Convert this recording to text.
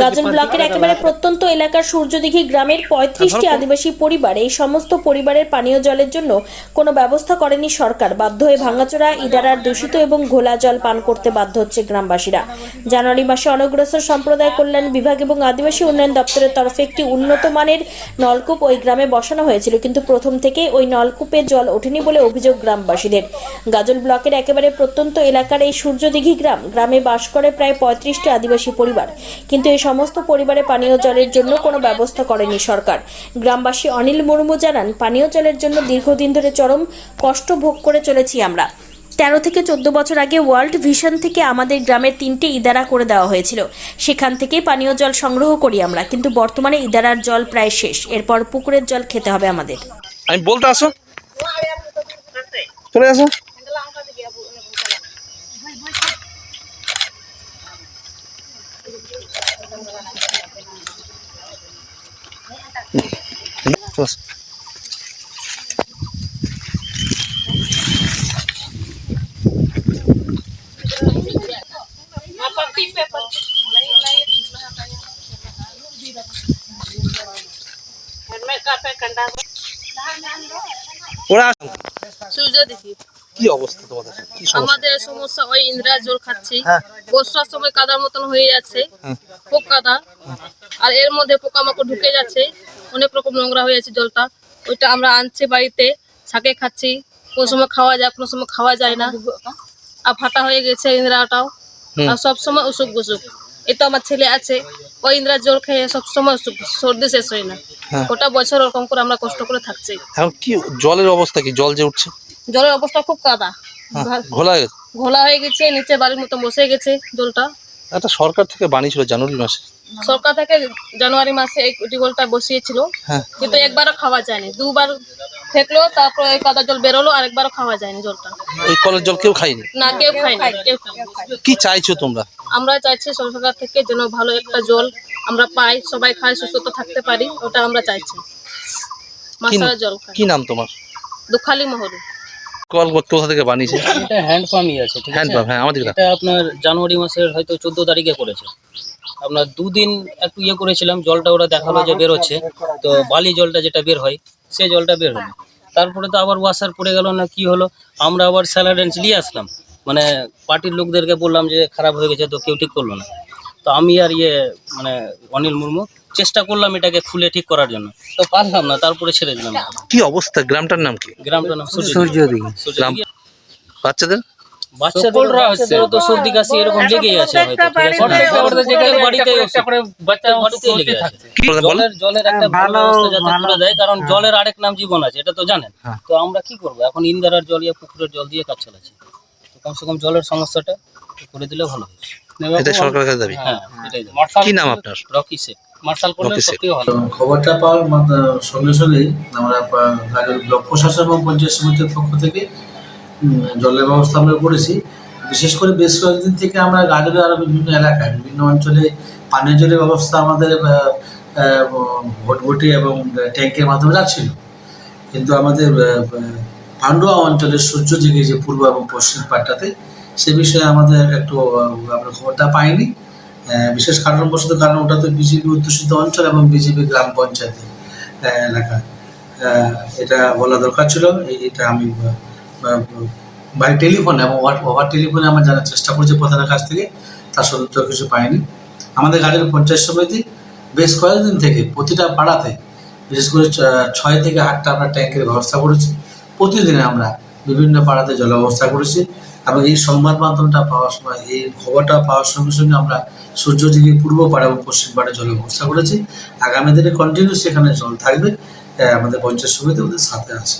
গাজল ব্লকের একেবারে প্রত্যন্ত এলাকার সূর্যদিঘি গ্রামের পঁয়ত্রিশটি আদিবাসী পরিবার এই সমস্ত পরিবারের পানীয় জলের জন্য কোনো ব্যবস্থা করেনি সরকার। বাধ্য হয়ে ভাঙাচোরা ইদারার দূষিত এবং ঘোলা জল পান করতে বাধ্য হচ্ছে গ্রামবাসীরা। জানুয়ারি মাসে অনগ্রসর সম্প্রদায় কল্যাণ বিভাগ এবং আদিবাসী উন্নয়ন দপ্তরের তরফে একটি উন্নত মানের নলকূপ ওই গ্রামে বসানো হয়েছিল কিন্তু প্রথম থেকে ওই নলকূপে জল ওঠেনি বলে অভিযোগ গ্রামবাসীদের। গাজল ব্লকের একেবারে প্রত্যন্ত এলাকার এই সূর্যদিঘি গ্রাম গ্রামে বাস করে প্রায় পঁয়ত্রিশটি আদিবাসী পরিবার। কিন্তু এই সমস্ত পরিবারে পানীয় জলের জন্য কোনো ব্যবস্থা করেনি সরকার। গ্রামবাসী অনিল মুর্মু জানান, পানীয় জলের জন্য দীর্ঘদিন ধরে চরম কষ্ট ভোগ করে চলেছি আমরা। তেরো থেকে চোদ্দ বছর আগে ওয়ার্ল্ড ভিশন থেকে আমাদের গ্রামের তিনটে ইদারা করে দেওয়া হয়েছিল। সেখান থেকেই পানীয় জল সংগ্রহ করি আমরা, কিন্তু বর্তমানে ইদারার জল প্রায় শেষ। এরপর পুকুরের জল খেতে হবে আমাদের। আমি বলতে আসো। চলে আসো। চলে আসো। ওরা আসো। কি অবস্থা তোমাদের? কি সমস্যা? আমাদের সমস্যা ওই ইন্দিরা জল খাচ্ছি। হ্যাঁ। বর্ষার সময় কাদার মতন হয়ে যাচ্ছে। খুব কাদা। আর এর মধ্যে পোকামাকড় ঢুকে যাচ্ছে। অনেক রকম নোংরা হয়ে যাচ্ছে জলটা। ওইটা আমরা আনছি বাড়িতে। ছাকে খাচ্ছি। কোনো সময় খাওয়া যায় কোনো সময় খাওয়া যায় না। আর ফাটা হয়ে গেছে ইন্দিরাটাও। আর সব সময় অসুখ বসুখ। এই তো আমার ছেলে আছে। ওই ইন্দিরা জল খেয়ে সব সময় অসুখ সর্দি শেষ হয় না। হ্যাঁ। গোটা বছর ওরকম করে আমরা কষ্ট করে থাকছি। এখন কি জলের অবস্থা কি? জল যে উঠছে? জলের অবস্থা খুব কাদা। হ্যাঁ, ঘোলা হয়ে গেছে। ঘোলা হয়ে গেছে নিচে বাড়ির মতো বসে গেছে জলটা। এটা সরকার থেকে বানিয়েছিল জানুয়ারি মাসে। সরকার থেকে জানুয়ারি মাসে এই টিউবওয়েলটা বসিয়েছিল। হ্যাঁ। কিন্তু একবারও খাওয়া যায়নি। দুবার ফেকলো তারপর এই কাদা জল বেরোলো আর একবারও খাওয়া যায়নি জলটা। ওই কলের জল কেউ খায়নি? না কেউ খায়নি কেউ কি চাইছো তোমরা? আমরা চাইছি সরকার থেকে যেন ভালো একটা জল আমরা পাই সবাই খাই সুস্থ থাকতে পারি ওটা আমরা চাইছি। মাসালা জল কি নাম তোমার? দুখালি মহল। কল কোথা থেকে বানিয়েছে? এটা হ্যান্ড পাম্পই আছে ঠিক হ্যান্ড পাম্প হ্যাঁ আমাদের এটা আপনার জানুয়ারি মাসের হয়তো চোদ্দ তারিখে করেছে। আপনার দুদিন একটু ইয়ে করেছিলাম জলটা ওরা দেখাল যে বের হচ্ছে তো বালি জলটা যেটা বের হয় সে জলটা বের হলো। তারপরে তো আবার ওয়াশার পড়ে গেল না কি হলো? আমরা আবার স্যালাডেন্স নিয়ে আসলাম। মানে পার্টির লোকদেরকে বললাম যে খারাপ হয়ে গেছে তো কেউ ঠিক করল না। তো আমি আর ইয়ে মানে অনিল মুর্মু চেষ্টা করলাম এটাকে খুলে ঠিক করার জন্য। তো পারলাম না তারপরে ছেড়ে দিলাম। কি অবস্থা? গ্রামটার নাম কি? গ্রামটার নাম সূর্য সূর্যদিঘি। গ্রাম বাচ্চাদের? তো সর্দি কাশি এরকম লেগেই আছে জলের জলের একটা ভালো ব্যবস্থা যাতে করে দেয় কারণ জলের আরেক নাম জীবন আছে এটা তো জানেন। হ্যাঁ। তো আমরা কি করব? এখন ইন্দারার জল ইয়া পুকুরের জল দিয়ে কাজ চালাচ্ছি। তো কমসে কম জলের সমস্যাটা করে দিলে ভালো হয়। এটা সরকারের কাছে দাবি। হ্যাঁ। কি নাম আপনার? রকি শেখ। মার্শাল করলে সত্যিই ভালো। খবরটা পাওয়ার মাত্র- সঙ্গে আমরা ব্লক প্রশাসন এবং পঞ্চায়েত সমিতির পক্ষ থেকে জলের ব্যবস্থা আমরা করেছি। বিশেষ করে বেশ কয়েকদিন থেকে আমরা গাজলের আরও বিভিন্ন এলাকায় বিভিন্ন অঞ্চলে পানীয় জলের ব্যবস্থা আমাদের আহ, আহ, এবং ট্যাঙ্কের মাধ্যমে যাচ্ছিল। কিন্তু আমাদের পান্ডুয়া অঞ্চলের সূর্য দিকে যে পূর্ব এবং পশ্চিম পাটটাতে সে বিষয়ে আমাদের একটু আমরা খবরটা পাইনি। বিশেষ কারণবশত কারণ ওটা তো বিজেপি অধ্যুষিত অঞ্চল এবং বিজেপি গ্রাম পঞ্চায়েত এলাকা। এটা বলা দরকার ছিল। এটা আমি বাই টেলিফোন এবং ওভার টেলিফোনে আমরা জানার চেষ্টা করছি প্রধানের কাছ থেকে। তার সত্ত্বেও কিছু পাইনি আমাদের গাজল পঞ্চায়েত সমিতি বেশ কয়েকদিন থেকে প্রতিটা পাড়াতে, বিশেষ করে ছয় থেকে আটটা আমরা ট্যাঙ্কের ব্যবস্থা করেছি। প্রতিদিনে আমরা বিভিন্ন পাড়াতে জল ব্যবস্থা করেছি এবং এই সংবাদ মাধ্যমটা পাওয়ার সময়, এই খবরটা পাওয়ার সঙ্গে সঙ্গে আমরা সূর্য থেকে পূর্ব পাড়া এবং পশ্চিম পাড়ে জলের ব্যবস্থা করেছি। আগামী দিনে কন্টিনিউ সেখানে জল থাকবে। আমাদের পঞ্চায়েত সমিতি ওদের সাথে আছে।